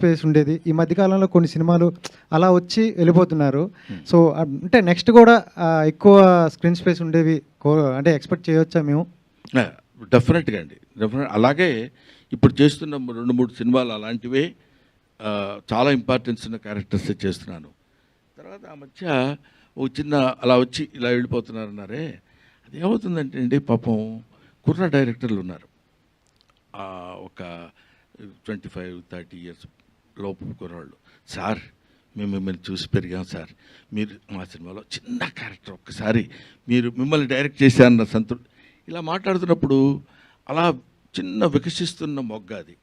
Space ఉండేది. ఈ మధ్యకాలంలో కొన్ని సినిమాలు అలా వచ్చి వెళ్ళిపోతున్నారు. సో అంటే నెక్స్ట్ కూడా ఎక్కువ స్క్రీన్ స్పేస్ ఉండేవి కో- అంటే ఎక్స్పెక్ట్ చేయొచ్చా మేము? డెఫినెట్గా అండి. డెఫినెట్ అలాగే ఇప్పుడు చేస్తున్న రెండు మూడు సినిమాలు అలాంటివే చాలా ఇంపార్టెన్స్ ఉన్న క్యారెక్టర్స్ చేస్తున్నాను. తర్వాత ఆ మధ్య ఓ చిన్న అలా వచ్చి ఇలా వెళ్ళిపోతున్నారన్నారే. అది ఏమవుతుందంటే అండి పాపం కుర్ర డైరెక్టర్లు ఉన్నారు. ఒక ట్వంటీ ఫైవ్ థర్టీ ఇయర్స్ లోపు కుర్రాళ్ళు సార్ మేము మిమ్మల్ని చూసి పెరిగాం సార్. మీరు మా సినిమాలో చిన్న క్యారెక్టర్ ఒక్కసారి మీరు మిమ్మల్ని డైరెక్ట్ చేశారన్న సంతృప్తి ఇలా మాట్లాడుతున్నప్పుడు అలా చిన్న వికసిస్తున్న మొగ్గ అది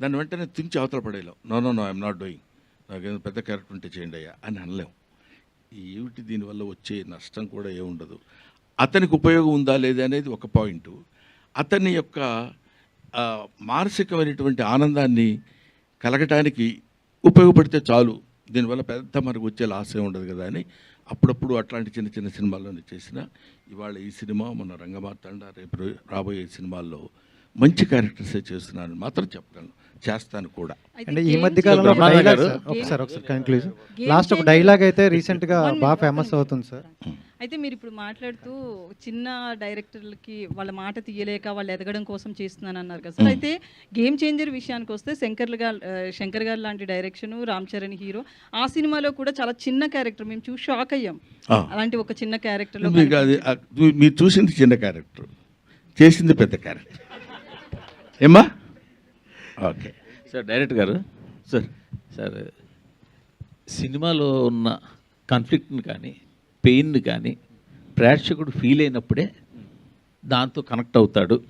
దాన్ని వెంటనే తుంచి అవతల పడేయలేం. No no no I'm not doing. నాకేదో పెద్ద క్యారెక్టర్ ఉంటే చేయండి అయ్యా అని అనలేం. ఏమిటి దీనివల్ల వచ్చే నష్టం కూడా ఏముండదు అతనికి ఉపయోగం ఉందా లేదా అనేది ఒక పాయింట్. అతని యొక్క మానసికమైనటువంటి ఆనందాన్ని కలగటానికి ఉపయోగపడితే చాలు. దీనివల్ల పెద్ద మనకు వచ్చే లాస్ ఏ ఉండదు కదా అని అప్పుడప్పుడు అట్లాంటి చిన్న చిన్న సినిమాల్లోనే చేసిన ఇవాళ ఈ సినిమా మన రంగమార్తాండ రేపు రాబోయే సినిమాల్లో మంచి క్యారెక్టర్సే చేస్తున్నాను మాత్రం చెప్పగలను. చేస్తాను కూడా. అంటే ఈ మధ్య కాలంలో డైలాగ్ ఒకసారి ఒకసారి Game లాస్ట్ ఒక. డైలాగ్ అయితే రీసెంట్గా One minute, బాగా ఫేమస్. అవుతుంది సార్. అయితే మీరు ఇప్పుడు మాట్లాడుతూ చిన్న డైరెక్టర్లకి వాళ్ళ మాట తీయలేక వాళ్ళు ఎదగడం కోసం చేస్తున్నాను అన్నారు కదా. సార్ అయితే గేమ్ చేంజర్ విషయానికి వస్తే శంకర్ గారు శంకర్ గారు లాంటి డైరెక్షన్ రామ్ చరణ్ హీరో ఆ సినిమాలో కూడా చాలా చిన్న క్యారెక్టర్ మేము చూసి షాక్ అయ్యాం. అలాంటి ఒక చిన్న మీ- మీరు చూసింది చిన్న క్యారెక్టర్ చేసింది పెద్ద క్యారెక్టర్ ఏమ్మా? Okay. Sir director garu. Sir. Sir సినిమాలో ఉన్న కాన్ఫ్లిక్ట్ని కానీ పెయిన్ కానీ ప్రేక్షకుడు ఫీల్ అయినప్పుడే దాంతో కనెక్ట్ అవుతాడు.